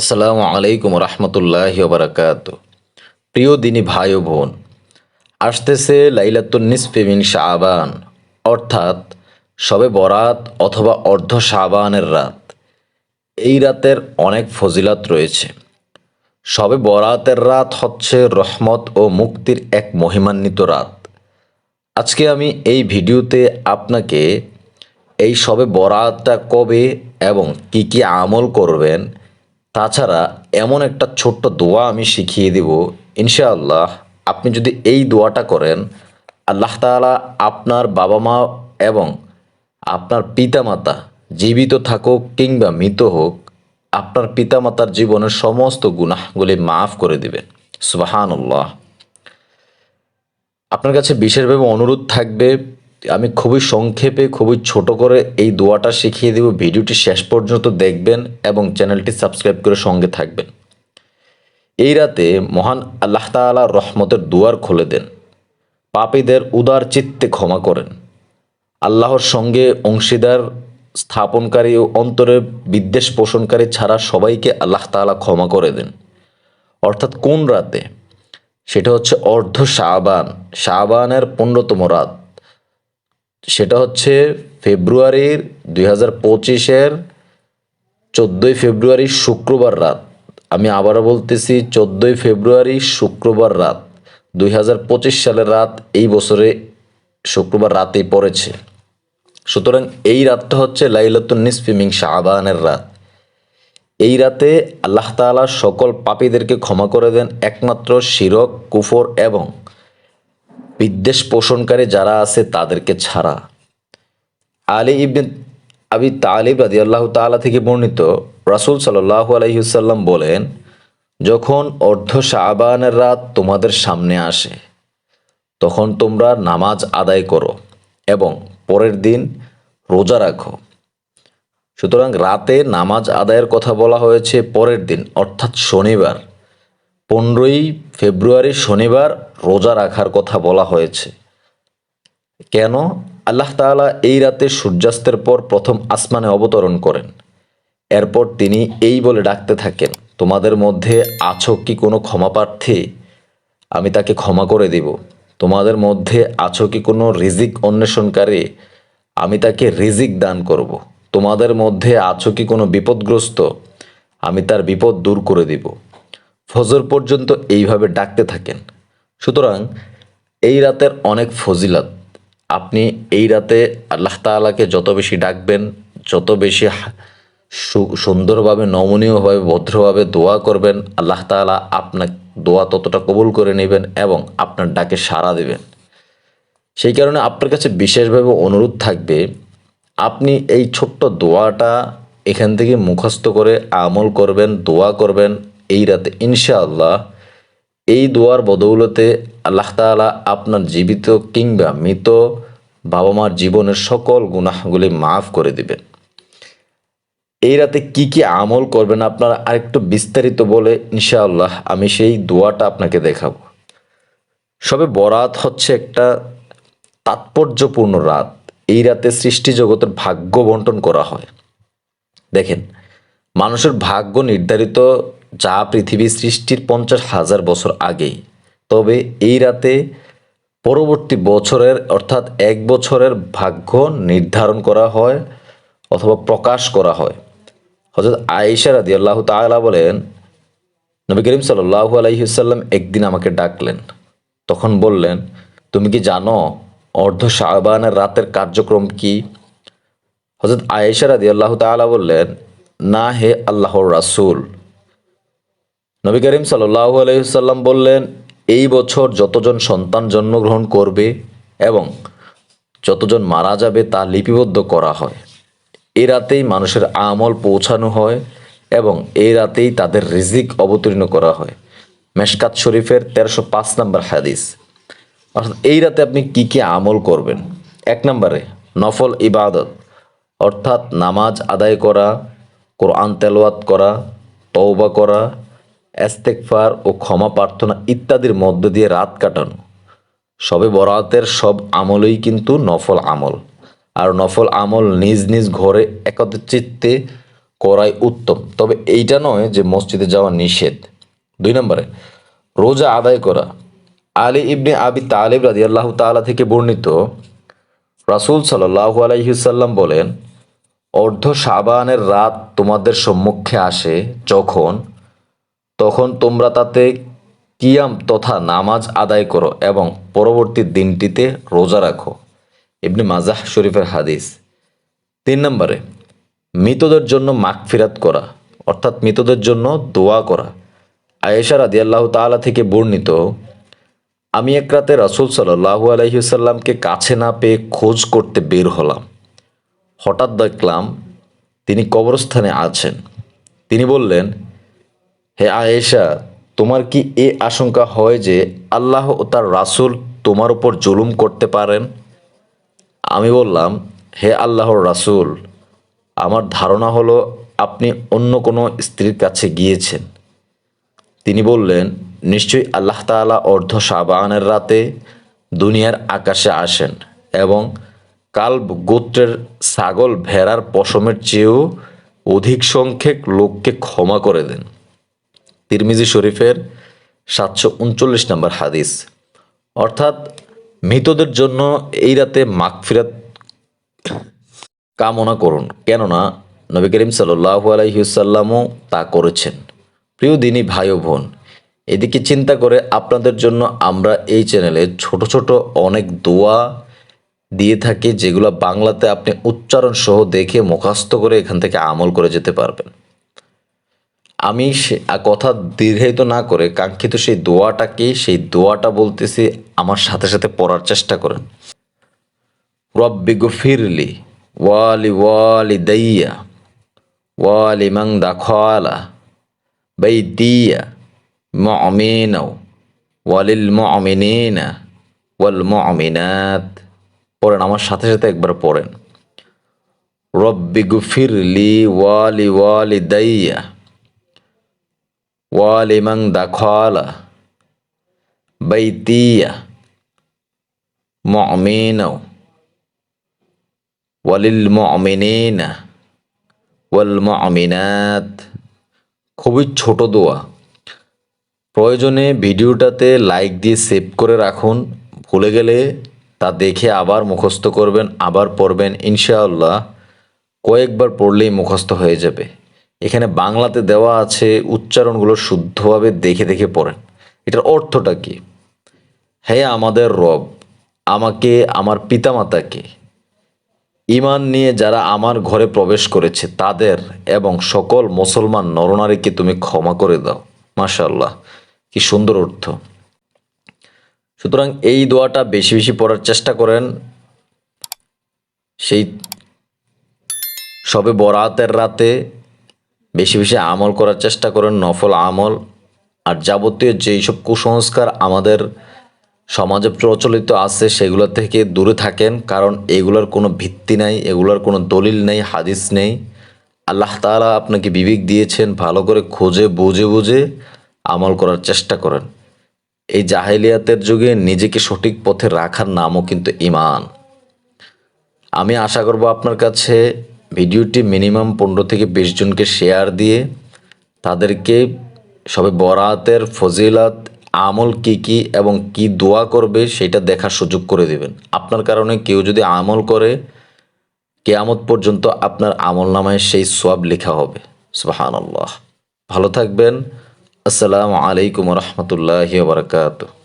আসসালামু আলাইকুম রহমতুল্লাহ বারাকাত প্রিয় দিনী ভাই বোন, আসতেছে লাইলাতুন নিসফে মিন শাবান, অর্থাৎ সবে বরাত অথবা অর্ধ শাবানের রাত। এই রাতের অনেক ফজিলাত রয়েছে। সবে বরাতের রাত হচ্ছে রহমত ও মুক্তির এক মহিমান্বিত রাত। আজকে আমি এই ভিডিওতে আপনাকে এই সবে বরাতটা কবে এবং কি কি আমল করবেন তাছাড়া এমন একটা ছোট্ট দোয়া আমি শিখিয়ে দেব, ইনশাআল্লাহ আপনি যদি এই দোয়াটা করেন, আল্লাহ তাআলা আপনার বাবা মা এবং আপনার পিতামাতা জীবিত থাকুক কিংবা মৃত হোক, আপনার পিতামাতার জীবনের সমস্ত গুনাহগুলি মাফ করে দিবেন। সুবাহানুল্লাহ। আপনার কাছে বিশেষভাবে অনুরোধ থাকবে আমি খুবই সংক্ষেপে, খুবই ছোট করে এই দোয়াটা শিখিয়ে দেব। ভিডিওটি শেষ পর্যন্ত দেখবেন এবং চ্যানেলটি সাবস্ক্রাইব করে সঙ্গে থাকবেন। এই রাতে মহান আল্লাহ তাআলা রহমতের দুয়ার খুলে দেন। পাপীদের উদার চিত্তে ক্ষমা করেন। আল্লাহর সঙ্গে অংশীদার, স্থাপনকারী ও অন্তরে বিদ্বেষ পোষণকারী ছাড়া সবাইকে আল্লাহ তাআলা ক্ষমা করে দেন। অর্থাৎ কোন রাতে? সেটা হচ্ছে অর্ধ শাবান। শাবানের পনেরোতম রাত। সেটা হচ্ছে ফেব্রুয়ারির দুই হাজার পঁচিশের চোদ্দোই ফেব্রুয়ারি শুক্রবার রাত। আমি আবারও বলতেছি, চোদ্দোই ফেব্রুয়ারি শুক্রবার রাত। দুই হাজার পঁচিশ সালের রাত এই বছরে শুক্রবার রাতেই পড়েছে। সুতরাং এই রাতটা হচ্ছে লাইলাতুন নিসফি মিং শাবানের রাত। এই রাতে আল্লাহ তাআলা সকল পাপীদেরকে ক্ষমা করে দেন, একমাত্র শিরক, কুফর এবং বিদ্বেষ পোষণকারী যারা আছে তাদেরকে ছাড়া। আলী ইবনে আবি তালিব রাদি আল্লাহ তালা থেকে বর্ণিত রাসুল সাল্লাহ আলহিসাল্লাম বলেন, যখন অর্ধ শাবানের রাত তোমাদের সামনে আসে, তখন তোমরা নামাজ আদায় করো এবং পরের দিন রোজা রাখো। সুতরাং রাতে নামাজ আদায়ের কথা বলা হয়েছে পরের দিন, অর্থাৎ শনিবার। পনেরোই ফেব্রুয়ারি শনিবার রোজা রাখার কথা বলা হয়েছে। কেন? আল্লাহ তাআলা এই রাতে সূর্যাস্তের পর প্রথম আসমানে অবতরণ করেন। এরপর তিনি এই বলে ডাকতে থাকেন, তোমাদের মধ্যে আছো কি কোনো ক্ষমা প্রার্থী? আমি তাকে ক্ষমা করে দিব। তোমাদের মধ্যে আছো কি কোনো রিজিক অন্বেষণকারী? আমি তাকে রিজিক দান করব। তোমাদের মধ্যে আছো কি কোনো বিপদগ্রস্ত? আমি তার বিপদ দূর করে দিব। ফজর পর্যন্ত এইভাবে ডাকতে থাকেন। সুতরাং এই রাতের অনেক ফজিলত, আপনি এই রাতে আল্লাহ তাআলাকে যত বেশি ডাকবেন, যত বেশি সুন্দরভাবে, নমনীয়ভাবে, ভদ্রভাবে দোয়া করবেন, আল্লাহ তাআলা আপনার দোয়া ততটা কবুল করে নেবেন এবং আপনার ডাকে সাড়া দেবেন। সেই কারণে আপনার কাছে বিশেষভাবে অনুরোধ থাকবে, আপনি এই ছোট্ট দোয়াটা এখান থেকে মুখস্থ করে আমল করবেন, দোয়া করবেন এই রাতে ইনশাআল্লাহ এই দোয়ার বদৌলতে আল্লাহ তাআলা আপনার জীবিত কিংবা মৃত বাবা মার জীবনের সকল গুনাহগুলি মাফ করে দিবেন। এই রাতে কি কি আমল করবেন আপনারা আরেকটু বিস্তারিত বলে ইনশাআল্লাহ আমি সেই দোয়াটা আপনাকে দেখাব। সবে বরাত হচ্ছে একটা তাৎপর্যপূর্ণ রাত। এই রাতে সৃষ্টি জগতের ভাগ্য বন্টন করা হয়। দেখেন, মানুষের ভাগ্য নির্ধারিত যা পৃথিবী সৃষ্টির পঞ্চাশ হাজার বছর আগেই। তবে এই রাতে পরবর্তী বছরের, অর্থাৎ এক বছরের ভাগ্য নির্ধারণ করা হয় অথবা প্রকাশ করা হয়। হজরত আয়েশা রাদি আল্লাহ তাআলা বলেন, নবী করিম সাল্লাল্লাহু আলাইহিসাল্লাম একদিন আমাকে ডাকলেন। তখন বললেন, তুমি কি জানো অর্ধ শাবানের রাতের কার্যক্রম কি? হজরত আয়েশা রাদি আল্লাহ তাআলা বললেন, না হে আল্লাহর রাসূল। নবী করিম সাল্লাল্লাহু আলাইহি সাল্লাম বললেন, এই বছর যতজন সন্তান জন্মগ্রহণ করবে এবং যতজন মারা যাবে তা লিপিবদ্ধ করা হয়। এই রাতেই মানুষের আমল পৌঁছানো হয় এবং এই রাতেই তাদের রিজিক অবতীর্ণ করা হয়। মেশকাত শরীফের তেরোশো পাঁচ নম্বর হাদিস। অর্থাৎ এই রাতে আপনি কি কি আমল করবেন? এক নম্বরে, নফল ইবাদত, অর্থাৎ নামাজ আদায় করা, কোরআন তেলাওয়াত করা, তওবা করা এস্তেকফার ও ক্ষমা প্রার্থনা ইত্যাদির মধ্য দিয়ে রাত কাটানো। সবে বরাতের সব আমলই কিন্তু নফল আমল। আর নফল আমল নিজ নিজ ঘরে একত্রিত চিত্তে করাই উত্তম। তবে এইটা নয় যে মসজিদে যাওয়া নিষেধ। দুই নম্বরে, রোজা আদায় করা। আলী ইবনে আবি তালিব রাজি আল্লাহ তালা থেকে বর্ণিত রাসুল সাল্লাহ আলাইসাল্লাম বলেন, অর্ধ সাবানের রাত তোমাদের সম্মুখে আসে যখন তখন তোমরা তাতে কিয়াম তথা নামাজ আদায় করো এবং পরবর্তী দিনটিতে রোজা রাখো। ইবনে মাজাহ শরীফের হাদিস। তিন নম্বরে, মৃতদের জন্য মাগফিরাত করা, অর্থাৎ মৃতদের জন্য দোয়া করা। আয়েশা রাদি আল্লাহ তালা থেকে বর্ণিত, আমি এক রাতে রাসুল সাল্লাহু আলহিসাল্লামকে কাছে না পেয়ে খোঁজ করতে বের হলাম। হঠাৎ দেখলাম তিনি কবরস্থানে আছেন। তিনি বললেন হে আয়েশা, তোমার কি এ আশঙ্কা হয় যে আল্লাহ ও তার রাসূল তোমার উপর জুলুম করতে পারেন? আমি বললাম, হে আল্লাহর রাসূল, আমার ধারণা হলো আপনি অন্য কোনো স্ত্রীর কাছে গিয়েছেন। তিনি বললেন, নিশ্চয়ই আল্লাহ তাআলা অর্ধ সাবানের রাতে দুনিয়ার আকাশে আসেন এবং কাল্ব গোত্রের ছাগল ভেড়ার পশমের চেয়েও অধিক সংখ্যক লোককে ক্ষমা করে দেন। তিরমিজি শরীফের সাতশো উনচল্লিশ নম্বর হাদিস। অর্থাৎ মৃতদের জন্য এই রাতে মাগফিরাত কামনা করুন। কেননা নবী করিম সাল্লাহ আলাইসাল্লামও তা করেছেন। প্রিয় দিনী ভাই ও বোন, এদিকে চিন্তা করে আপনাদের জন্য আমরা এই চ্যানেলে ছোট ছোট অনেক দোয়া দিয়ে থাকি, যেগুলো বাংলাতে আপনি উচ্চারণ সহ দেখে মুখস্থ করে এখান থেকে আমল করে যেতে পারবেন। আমি সে কথা দীর্ঘায়িত না করে কাঙ্ক্ষিত সেই দোয়াটাকে, সেই দোয়াটা বলতেছি আমার সাথে সাথে পড়ার চেষ্টা করেন। রব্বি গফিরলি, ওয়ালি ওয়ালি দাইয়া ওয়ালি মাং দাখালা বাইতিয়া মুমিনাও, ওয়ালিল ম মুমিনিনা, ওয়াল মুমিনাত। পড়েন, আমার সাথে সাথে একবার পড়েন। রব্বি গফিরলি, ওয়ালি ওয়ালি দাইয়া ولمن دخل بيتي مؤمنا وللمؤمنين والمؤمنات খুবই ছোট দোয়া প্রয়োজনে ভিডিওটাতে লাইক দিয়ে সেভ করে রাখুন ভুলে গেলে তা দেখে আবার মুখস্থ করবেন আবার পড়বেন ইনশাআল্লাহ কয়েকবার পড়লেই মুখস্থ হয়ে যাবে এখানে বাংলাতে দেওয়া আছে উচ্চারণগুলো শুদ্ধভাবে দেখে দেখে পড়েন। এটার অর্থটা কি? হে আমাদের রব, আমাকে, আমার পিতামাতাকে ইমান নিয়ে যারা আমার ঘরে প্রবেশ করেছে, তাদের এবং সকল মুসলমান নরনারীকে তুমি ক্ষমা করে দাও। মাশাল্লাহ কি সুন্দর অর্থ। সুতরাং এই দোয়াটা বেশি বেশি পড়ার চেষ্টা করেন। সেই সবে বরাতের রাতে বেশি বেশি আমল করার চেষ্টা করেন, নফল আমল। আর যাবতীয় যেই সব কুসংস্কার আমাদের সমাজে প্রচলিত আছে, সেগুলো থেকে দূরে থাকেন, কারণ এগুলোর কোনো ভিত্তি নাই, এগুলোর কোনো দলিল নেই, হাদিস নেই। আল্লাহ তাআলা আপনাকে বিবেক দিয়েছেন, ভালো করে খোঁজে, বুঝে বুঝে আমল করার চেষ্টা করেন। এই জাহেলিয়াতের যুগে নিজেকে সঠিক পথে রাখার নামও কিন্তু ইমান আমি আশা করব আপনার কাছে ভিডিওটি মিনিমাম পনেরো থেকে বিশ জনকে শেয়ার দিয়ে তাদেরকে সবে বরাতের ফজিলাত আমল কি কি এবং কি দোয়া করবে সেটা দেখার সুযোগ করে দেবেন। আপনার কারণে কেউ যদি আমল করে, কেয়ামত পর্যন্ত আপনার আমল নামায় সেই সোয়াব লেখা হবে। সুবহানাল্লাহ। ভালো থাকবেন। আসসালামু আলাইকুম রহমতুল্লাহ বারকাতুহ।